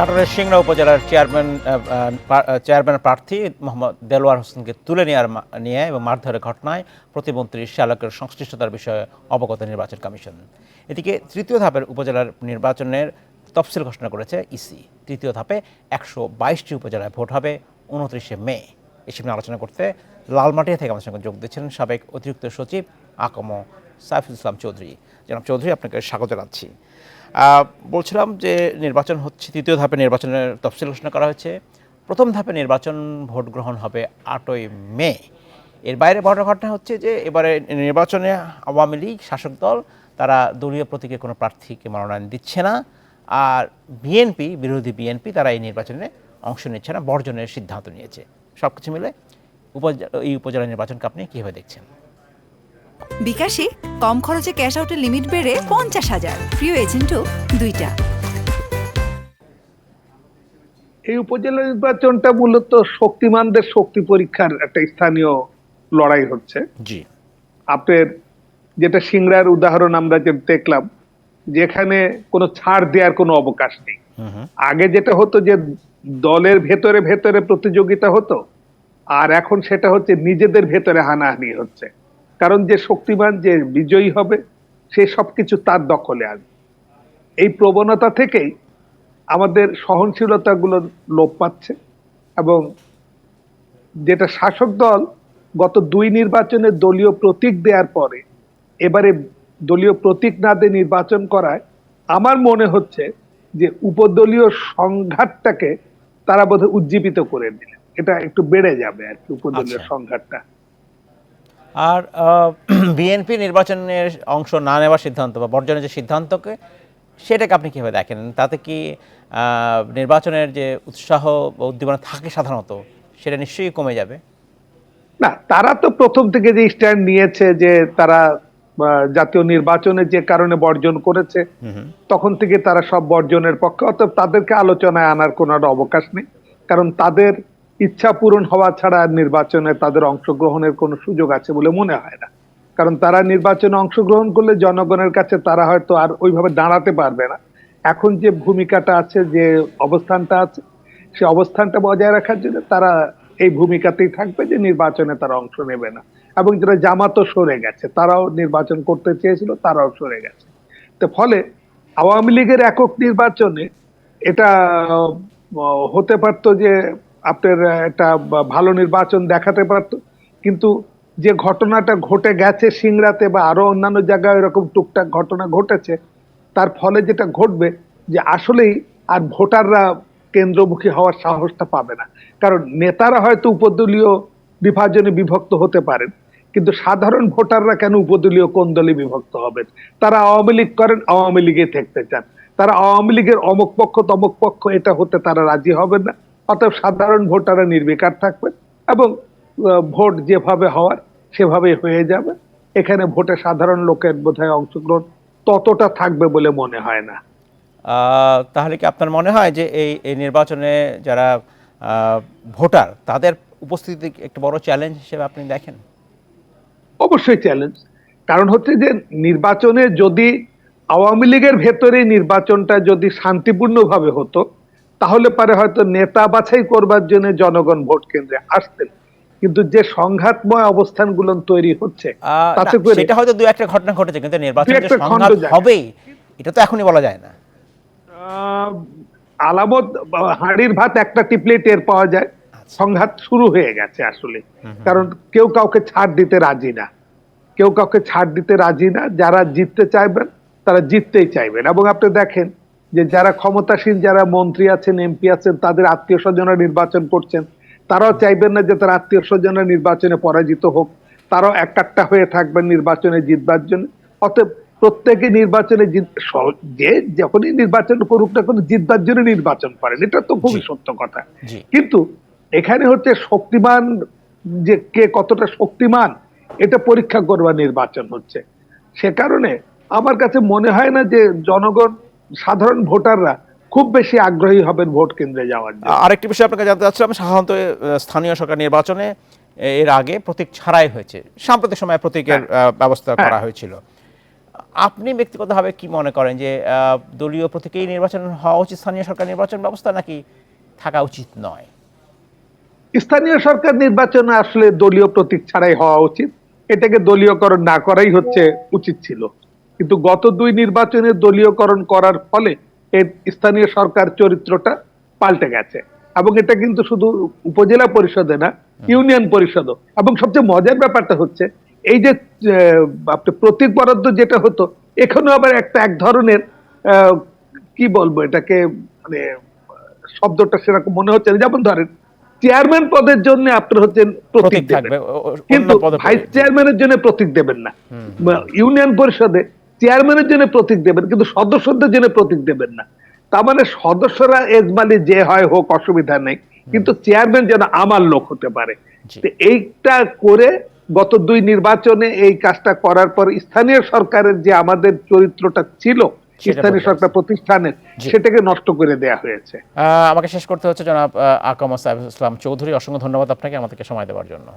নাটোরের সিংড়া উপজেলার chairman chairman প্রার্থী মোহাম্মদ দেলোয়ার হোসেনকে তুলে নেওয়ার নিয়ে এবং মারধরের ঘটনায় প্রতিমন্ত্রী শালকের সংশ্লিষ্টতার বিষয়ে অবগত নির্বাচন কমিশন। এদিকে তৃতীয় ধাপের উপজেলার নির্বাচনের তফসিল ঘোষণা করেছে ইসি। তৃতীয় ধাপে একশো বাইশটি উপজেলায় ভোট হবে উনত্রিশে মে। এসব নিয়ে আলোচনা করতে লালমাটিয়া থেকে আমাদের সঙ্গে যোগ দিচ্ছেন সাবেক অতিরিক্ত সচিব আকম সাইফুল ইসলাম চৌধুরী। জনাব চৌধুরী, আপনাকে স্বাগত জানাচ্ছি। বলছিলাম যে নির্বাচন হচ্ছে, তৃতীয় ধাপে নির্বাচনের তফসিল ঘোষণা করা হয়েছে। প্রথম ধাপে নির্বাচন ভোট গ্রহণ হবে আটই মে। এর বাইরে বড় ঘটনা হচ্ছে যে এবারে নির্বাচনে আওয়ামী লীগ শাসক দল, তারা দলীয় প্রতীকে কোনো প্রার্থীকে মনোনয়ন দিচ্ছে না। আর বিএনপি, বিরোধী বিএনপি, তারা এই নির্বাচনে অংশ নিচ্ছে না, বর্জনের সিদ্ধান্ত নিয়েছে। সব কিছু মিলে উপজেলা এই উপজেলা নির্বাচনকে আপনি কীভাবে দেখছেন? বিকাশে কম খরচে ক্যাশ আউটের লিমিট বেড়ে পঞ্চাশ হাজার। প্রিয় এজেন্টও দুইটা। এই উপজেলা নির্বাচনটা মূলত শক্তিমানদের শক্তি পরীক্ষার একটা স্থানীয় লড়াই হচ্ছে। জি। আপনার যেটা সিংড়ার উদাহরণ আমরা যে দেখলাম যেখানে কোনো ছাড় দেওয়ার কোনো অবকাশ নেই। আগে যেটা হতো যে দলের ভেতরে ভেতরে প্রতিযোগিতা হতো আর এখন সেটা হচ্ছে নিজেদের ভেতরে হানাহানি হচ্ছে। কারণ যে শক্তিমান যে বিজয়ী হবে সে সবকিছু তার দখলে আসবে এই প্রবণতা থেকেই আমাদের সহনশীলতাগুলো লোপ পাচ্ছে এবং যেটা শাসক দল গত দুই নির্বাচনে দলীয় প্রতীক দেওয়ার পরে এবারে দলীয় প্রতীক না দিয়ে নির্বাচন করায় আমার মনে হচ্ছে যে উপদলীয় সংঘাতটাকে তারা বোধহয় উজ্জীবিত করে দিলে। এটা একটু বেড়ে যাবে আর কি উপদলীয় আচ্ছা। সংঘাতটা। আর বিএনপি নির্বাচনের অংশ না নেওয়ার সিদ্ধান্ত বা বর্জনের যে সিদ্ধান্তকে সেটাকে আপনি কীভাবে দেখেন? তাতে কি নির্বাচনের যে উৎসাহ বা উদ্দীপনা থাকে সাধারণত সেটা নিশ্চয়ই কমে যাবে? না তারা তো প্রথম থেকে যে স্ট্যান্ড নিয়েছে যে তারা জাতীয় নির্বাচনে যে কারণে বর্জন করেছে তখন থেকে তারা সব বর্জনের পক্ষে অতএব তাদেরকে আলোচনায় আনার কোনো অবকাশ নেই। কারণ তাদের ইচ্ছা পূরণ হওয়া ছাড়া নির্বাচনে তাদের অংশগ্রহণের কোনো সুযোগ আছে বলে মনে হয় না। কারণ তারা নির্বাচনে অংশগ্রহণ করলে জনগণের কাছে তারা হয়তো আর ওইভাবে দাঁড়াতে পারবে না। এখন যে ভূমিকাটা আছে, যে অবস্থানটা আছে, সে অবস্থানটা বজায় রাখার জন্য তারা এই ভূমিকাতেই থাকবে যে নির্বাচনে তারা অংশ নেবে না। এবং যারা জামাতও সরে গেছে, তারাও নির্বাচন করতে চেয়েছিল, তারাও সরে গেছে। তো ফলে আওয়ামী লীগের একক নির্বাচনে এটা হতে পারতো যে আপনার একটা ভালো নির্বাচন দেখাতে পারত। কিন্তু যে ঘটনাটা ঘটে গেছে সিংড়াতে বা আরও অন্যান্য জায়গায় এরকম টুকটাক ঘটনা ঘটেছে, তার ফলে যেটা ঘটবে যে আসলেই আর ভোটাররা কেন্দ্রমুখী হওয়ার সাহসটা পাবে না। কারণ নেতারা হয়তো উপদলীয় বিভাজনে বিভক্ত হতে পারেন, কিন্তু সাধারণ ভোটাররা কেন উপদলীয় কোন দলে বিভক্ত হবেন? তারা আওয়ামী লীগ করেন, আওয়ামী লীগে থাকতে চান। তারা আওয়ামী লীগের অমুক পক্ষ, তমক পক্ষ, এটা হতে তারা রাজি হবেন না। অতএব সাধারণ ভোটাররা নির্বিকার থাকবেন এবং ভোট যেভাবে হওয়ার সেভাবেই হয়ে যাবে। এখানে ভোটে সাধারণ লোকের বোধহয় অংশগ্রহণ ততটা থাকবে বলে মনে হয় না। তাহলে কি আপনার মনে হয় যে এই এই নির্বাচনে যারা ভোটার তাদের উপস্থিতি একটা বড় চ্যালেঞ্জ হিসেবে আপনি দেখেন? অবশ্যই চ্যালেঞ্জ কারণ হচ্ছে যে নির্বাচনে যদি আওয়ামী লীগের ভেতরে নির্বাচনটা যদি শান্তিপূর্ণভাবে হতো তাহলে পারে হয়তো নেতা বাছাই করবার জন্য জনগণ ভোট কেন্দ্রে আসতেন। কিন্তু যে সংঘাতময় অবস্থানগুলো তৈরি হচ্ছে তাতে করে সেটা হয়তো দু একটা ঘটনা ঘটেছে কিন্তু নির্বাচনে যে সংঘাত হবেই এটা তো এখনই বলা যায় না। আলামত হাঁড়ির ভাত একটা টিপলে টের পাওয়া যায়। আচ্ছা। সংঘাত শুরু হয়ে গেছে আসলে। কারণ কেউ কাউকে ছাড় দিতে রাজি না। কেউ কাউকে ছাড় দিতে রাজি না। যারা জিততে চাইবেন তারা জিততেই চাইবেন। এবং আপনি দেখেন যে যারা ক্ষমতাসীন যারা মন্ত্রী আছেন এমপি আছেন তাদের আত্মীয় স্বজনরা নির্বাচন করছেন তারাও চাইবেন না যে তার আত্মীয় স্বজনরা নির্বাচনে পরাজিত হোক। তারাও একটা হয়ে থাকবেন নির্বাচনে জিতবার জন্য। অতএব প্রত্যেকে নির্বাচনে যে যখনই নির্বাচন করুক না কোনো জিতবার জন্য নির্বাচন করেন। এটা তো খুবই সত্য কথা। কিন্তু এখানে হচ্ছে শক্তিমান যে কে কতটা শক্তিমান এটা পরীক্ষা করবার নির্বাচন হচ্ছে। সে কারণে আমার কাছে মনে হয় না যে জনগণ সাধারণ ভোটাররা খুব বেশি আগ্রহী হবেন ভোট কেন্দ্রে যাওয়ার জন্য। আরেকটি বিষয় আপনাকে জানতে চাচ্ছিলাম সাধারণত স্থানীয় সরকার নির্বাচনে এর আগে প্রতীক ছাড়াই হয়েছে। সাম্প্রতিক সময়ে প্রতীকের ব্যবস্থা করা হয়েছিল। আপনি ব্যক্তিগতভাবে কি মনে করেন যে আহ, দলীয় প্রতীকেই নির্বাচন হওয়া উচিত স্থানীয় সরকার নির্বাচন ব্যবস্থা নাকি থাকা উচিত নয়? স্থানীয় সরকার নির্বাচনে আসলে দলীয় প্রতীক ছাড়াই হওয়া উচিত। এটাকে দলীয়করণ না করাই হচ্ছে উচিত ছিল। কিন্তু গত দুই নির্বাচনে দলীয়করণ করার ফলে এর স্থানীয় সরকার চরিত্রটা পাল্টে গেছে। এবং এটা কিন্তু শুধু উপজেলা পরিষদে না ইউনিয়ন পরিষদও। এবং সবচেয়ে মজার ব্যাপারটা হচ্ছে এই যে আপনি প্রতীক বরাদ্দ যেটা হতো এখানেও আবার একটা এক ধরনের আহ, কি বলব এটাকে মানে শব্দটা সেরকম মনে হচ্ছে না। যেমন ধরেন চেয়ারম্যান পদের জন্য আপনার হচ্ছেন প্রতীক দেবেন। কিন্তু ভাইস চেয়ারম্যানের জন্য প্রতীক দেবেন না। ইউনিয়ন পরিষদে চেয়ারম্যানের জন্য প্রতীক দেবেন কিন্তু সদস্যদের জন্য প্রতীক দেবেন না। তার মানে সদস্যরা এজমালি যে হয় হোক অসুবিধা নেই। কিন্তু চেয়ারম্যান যেন আমার লোক হতে পারে। এইটা করে গত দুই নির্বাচনে এই কাজটা করার পর স্থানীয় সরকারের যে আমাদের চরিত্রটা ছিল স্থানীয় সরকার প্রতিষ্ঠানের সেটাকে নষ্ট করে দেয়া হয়েছে। আহ, আমাকে শেষ করতে হচ্ছে জনাব আকাম সাহেব ইসলাম চৌধুরী। অসংখ্য ধন্যবাদ আপনাকে আমাদেরকে সময় দেওয়ার জন্য।